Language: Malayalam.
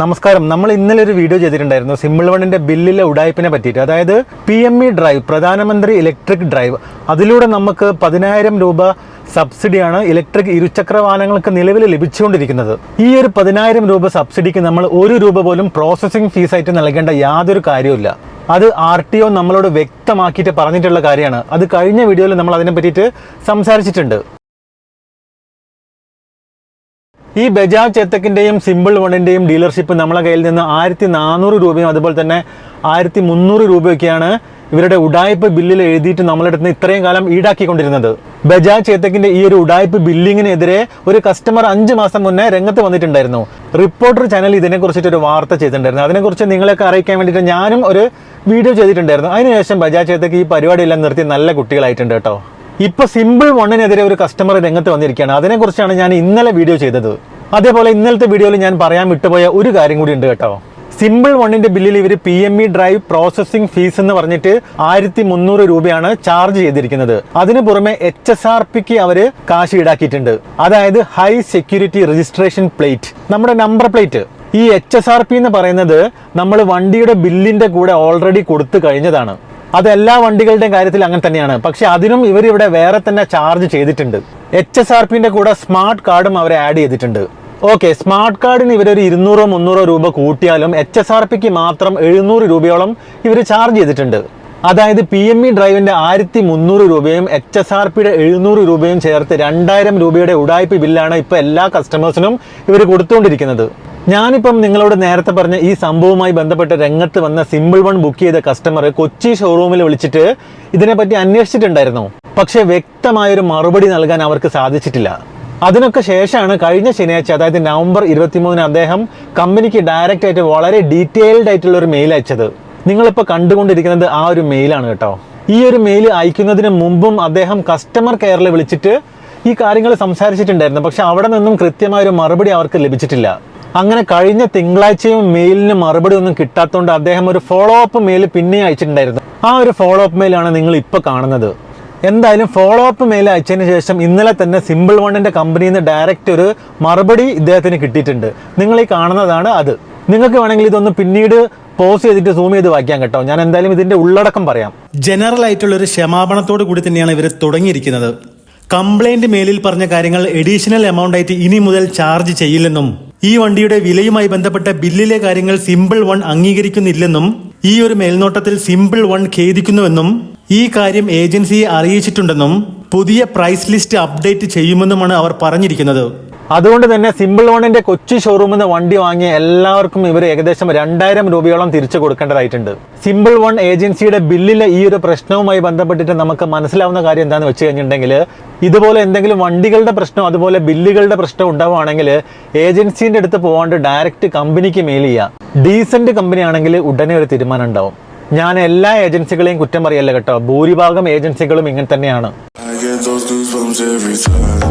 നമസ്കാരം. നമ്മൾ ഇന്നലെ ഒരു വീഡിയോ ചെയ്തിട്ടുണ്ടായിരുന്നു. സിമ്പിൾ വണ്ണിന്റെ ബില്ലിലെ ഉടായ്പിനെ പറ്റിയിട്ട്. അതായത് പി എം ഇ ഡ്രൈവ് പ്രധാനമന്ത്രി ഇലക്ട്രിക് ഡ്രൈവ് അതിലൂടെ നമുക്ക് പതിനായിരം രൂപ സബ്സിഡിയാണ് ഇലക്ട്രിക് ഇരുചക്ര വാഹനങ്ങൾക്ക് നിലവിൽ ലഭിച്ചുകൊണ്ടിരിക്കുന്നത്. ഈ ഒരു പതിനായിരം രൂപ സബ്സിഡിക്ക് നമ്മൾ ഒരു രൂപ പോലും പ്രോസസ്സിംഗ് ഫീസായിട്ട് നൽകേണ്ട യാതൊരു കാര്യമില്ല അത് ആർ ടി ഒ നമ്മളോട് വ്യക്തമാക്കിയിട്ട് പറഞ്ഞിട്ടുള്ള കാര്യമാണ്. അത് കഴിഞ്ഞ വീഡിയോയിൽ നമ്മൾ അതിനെ പറ്റിയിട്ട് സംസാരിച്ചിട്ടുണ്ട്. ഈ ബജാജ് ചേത്തക്കിന്റെയും സിമ്പിൾ വണ്ണിന്റെയും ഡീലർഷിപ്പ് നമ്മളെ കയ്യിൽ നിന്ന് ആയിരത്തി നാനൂറ് രൂപയും അതുപോലെ തന്നെ ആയിരത്തി മുന്നൂറ് രൂപയൊക്കെയാണ് ഇവരുടെ ഉടായ്പ ബില്ലിൽ എഴുതിയിട്ട് നമ്മളെ അടുത്ത് നിന്ന് ഇത്രയും കാലം ഈടാക്കിക്കൊണ്ടിരുന്നത്. ബജാജ് ചേത്തക്കിന്റെ ഈ ഒരു ഉടായ്പ ബില്ലിങ്ങിനെതിരെ ഒരു കസ്റ്റമർ അഞ്ച് മാസം മുന്നേ രംഗത്ത് വന്നിട്ടുണ്ടായിരുന്നു. റിപ്പോർട്ടർ ചാനൽ ഇതിനെക്കുറിച്ചിട്ട് ഒരു വാർത്ത ചെയ്തിട്ടുണ്ടായിരുന്നു. അതിനെക്കുറിച്ച് നിങ്ങളെയൊക്കെ അറിയിക്കാൻ വേണ്ടിയിട്ട് ഞാനും ഒരു വീഡിയോ ചെയ്തിട്ടുണ്ടായിരുന്നു. അതിനുശേഷം ബജാജ് ചേത്തക്ക് ഈ പരിപാടിയെല്ലാം നിർത്തി നല്ല കുട്ടികളായിട്ടുണ്ട് കേട്ടോ. ഇപ്പൊ സിമ്പിൾ വണ്ണിനെതിരെ ഒരു കസ്റ്റമർ രംഗത്ത് വന്നിരിക്കുകയാണ്. അതിനെക്കുറിച്ചാണ് ഞാൻ ഇന്നലെ വീഡിയോ ചെയ്തത്. അതേപോലെ ഇന്നലത്തെ വീഡിയോയിൽ ഞാൻ പറയാൻ വിട്ടുപോയ ഒരു കാര്യം കൂടി ഉണ്ട് കേട്ടോ. സിമ്പിൾ വണ്ണിന്റെ ബില്ലിൽ ഇവർ P M E drive processing fee എന്ന് പറഞ്ഞിട്ട് ആയിരത്തി മുന്നൂറ് രൂപയാണ് ചാർജ് ചെയ്തിരിക്കുന്നത്. അതിന് പുറമെ എച്ച് എസ് ആർ പിക്ക് അവർ കാശ് ഈടാക്കിയിട്ടുണ്ട്. അതായത് ഹൈ സെക്യൂരിറ്റി രജിസ്ട്രേഷൻ പ്ലേറ്റ് നമ്മുടെ നമ്പർ പ്ലേറ്റ് ഈ എച്ച് എസ് ആർ പി എന്ന് പറയുന്നത് നമ്മൾ വണ്ടിയുടെ ബില്ലിന്റെ കൂടെ ഓൾറെഡി കൊടുത്തു കഴിഞ്ഞതാണ്. അത് എല്ലാ വണ്ടികളുടെയും കാര്യത്തിൽ അങ്ങനെ തന്നെയാണ്. പക്ഷെ അതിനും ഇവർ ഇവിടെ വേറെ തന്നെ ചാർജ് ചെയ്തിട്ടുണ്ട്. എച്ച് എസ് ആർ പിന്റെ കൂടെ സ്മാർട്ട് കാർഡും അവരെ ആഡ് ചെയ്തിട്ടുണ്ട്. ഓക്കെ സ്മാർട്ട് കാർഡിന് ഇവരൊരു ഇരുന്നൂറോ മുന്നൂറോ രൂപ കൂട്ടിയാലും എച്ച് എസ് ആർ പിക്ക് മാത്രം എഴുന്നൂറ് രൂപയോളം ഇവർ ചാർജ് ചെയ്തിട്ടുണ്ട്. അതായത് പി എം ഇ ഡ്രൈവിന്റെ ആയിരത്തി മുന്നൂറ് രൂപയും എച്ച് എസ് ആർ പിയുടെ എഴുന്നൂറ് രൂപയും ചേർത്ത് രണ്ടായിരം രൂപയുടെ ഉടായ്പ ബില്ലാണ് ഇപ്പോൾ എല്ലാ കസ്റ്റമേഴ്സിനും ഇവർ കൊടുത്തുകൊണ്ടിരിക്കുന്നത്. ഞാനിപ്പം നിങ്ങളോട് നേരത്തെ പറഞ്ഞ ഈ സംഭവവുമായി ബന്ധപ്പെട്ട് രംഗത്ത് വന്ന സിമ്പിൾ വൺ ബുക്ക് ചെയ്ത കസ്റ്റമർ കൊച്ചി ഷോറൂമിൽ വിളിച്ചിട്ട് ഇതിനെപ്പറ്റി അന്വേഷിച്ചിട്ടുണ്ടായിരുന്നു? പക്ഷേ വ്യക്തമായൊരു മറുപടി നൽകാൻ അവർക്ക് സാധിച്ചിട്ടില്ല. അതിനൊക്കെ ശേഷമാണ് കഴിഞ്ഞ ശനിയാഴ്ച അതായത് നവംബർ ഇരുപത്തിമൂന്നിന് അദ്ദേഹം കമ്പനിക്ക് ഡയറക്റ്റ് ആയിട്ട് വളരെ ഡീറ്റെയിൽഡ് ആയിട്ടുള്ള ഒരു മെയിൽ അയച്ചത്. നിങ്ങളിപ്പോൾ കണ്ടുകൊണ്ടിരിക്കുന്നത് ആ ഒരു മെയിലാണ് കേട്ടോ. ഈ ഒരു മെയിൽ അയക്കുന്നതിന് മുമ്പും അദ്ദേഹം കസ്റ്റമർ കെയറിൽ വിളിച്ചിട്ട് ഈ കാര്യങ്ങൾ സംസാരിച്ചിട്ടുണ്ടായിരുന്നു. പക്ഷെ അവിടെ നിന്നും കൃത്യമായ ഒരു മറുപടി അവർക്ക് ലഭിച്ചിട്ടില്ല. അങ്ങനെ കഴിഞ്ഞ തിങ്കളാഴ്ചയും മെയിലിന് മറുപടി ഒന്നും കിട്ടാത്തതുകൊണ്ട് അദ്ദേഹം ഒരു ഫോളോ അപ്പ് മെയിൽ പിന്നെ അയച്ചിട്ടുണ്ടായിരുന്നു. ആ ഒരു ഫോളോ അപ്പ് മെയിലാണ് നിങ്ങൾ ഇപ്പോൾ കാണുന്നത്. എന്തായാലും ഫോളോ അപ്പ് മെയിൽ അയച്ചതിന് ശേഷം ഇന്നലെ തന്നെ സിമ്പിൾ വണ്ണിന്റെ കമ്പനിയിൽ നിന്ന് ഡയറക്റ്റ് ഒരു മറുപടി ഇദ്ദേഹത്തിന് കിട്ടിയിട്ടുണ്ട്. നിങ്ങൾ ഈ കാണുന്നതാണ് അത്. നിങ്ങൾക്ക് വേണമെങ്കിൽ ഇതൊന്ന് പിന്നീട് പോസ് ചെയ്തിട്ട് സൂം ചെയ്ത് വായിക്കാൻ കേട്ടോ. ഞാൻ എന്തായാലും ഇതിന്റെ ഉള്ളടക്കം പറയാം. ജനറൽ ആയിട്ടുള്ള ഒരു ക്ഷമാപണത്തോട് കൂടി തന്നെയാണ് ഇവർ തുടങ്ങിയിരിക്കുന്നത്. കംപ്ലൈന്റ് മെയിലിൽ പറഞ്ഞ കാര്യങ്ങൾ എഡീഷണൽ എമൗണ്ട് ആയിട്ട് ഇനി മുതൽ ചാർജ് ചെയ്യില്ലെന്നും ഈ വണ്ടിയുടെ വിലയുമായി ബന്ധപ്പെട്ട ബില്ലിലെ കാര്യങ്ങൾ സിമ്പിൾ വൺ അംഗീകരിക്കുന്നില്ലെന്നും ഈ ഒരു മേൽനോട്ടത്തിൽ സിമ്പിൾ വൺ ഖേദിക്കുന്നുവെന്നും ഈ കാര്യം ഏജൻസിയെ അറിയിച്ചിട്ടുണ്ടെന്നും പുതിയ പ്രൈസ് ലിസ്റ്റ് അപ്ഡേറ്റ് ചെയ്യുമെന്നുമാണ് അവർ പറഞ്ഞിരിക്കുന്നത്. അതുകൊണ്ട് തന്നെ സിമ്പിൾ വണ്ണിന്റെ കൊച്ചി ഷോറൂമിൽ നിന്ന് വണ്ടി വാങ്ങിയ എല്ലാവർക്കും ഇവർ ഏകദേശം രണ്ടായിരം രൂപയോളം തിരിച്ചു കൊടുക്കേണ്ടതായിട്ടുണ്ട്. സിമ്പിൾ വൺ ഏജൻസിയുടെ ബില്ലിലെ ഈ ഒരു പ്രശ്നവുമായി ബന്ധപ്പെട്ടിട്ട് നമുക്ക് മനസ്സിലാവുന്ന കാര്യം എന്താണെന്ന് വെച്ച് കഴിഞ്ഞിട്ടുണ്ടെങ്കിൽ ഇതുപോലെ എന്തെങ്കിലും വണ്ടികളുടെ പ്രശ്നം അതുപോലെ ബില്ലുകളുടെ പ്രശ്നം ഉണ്ടാവുകയാണെങ്കിൽ ഏജൻസിന്റെ അടുത്ത് പോകാണ്ട് ഡയറക്റ്റ് കമ്പനിക്ക് മെയിൽ ചെയ്യുക ഡീസന്റ് കമ്പനി ആണെങ്കിൽ ഉടനെ ഒരു തീരുമാനം ഉണ്ടാവും. ഞാൻ എല്ലാ ഏജൻസികളെയും കുറ്റം പറയല്ല കേട്ടോ. ഭൂരിഭാഗം ഏജൻസികളും ഇങ്ങനെ തന്നെയാണ്. I get those goosebumps every time.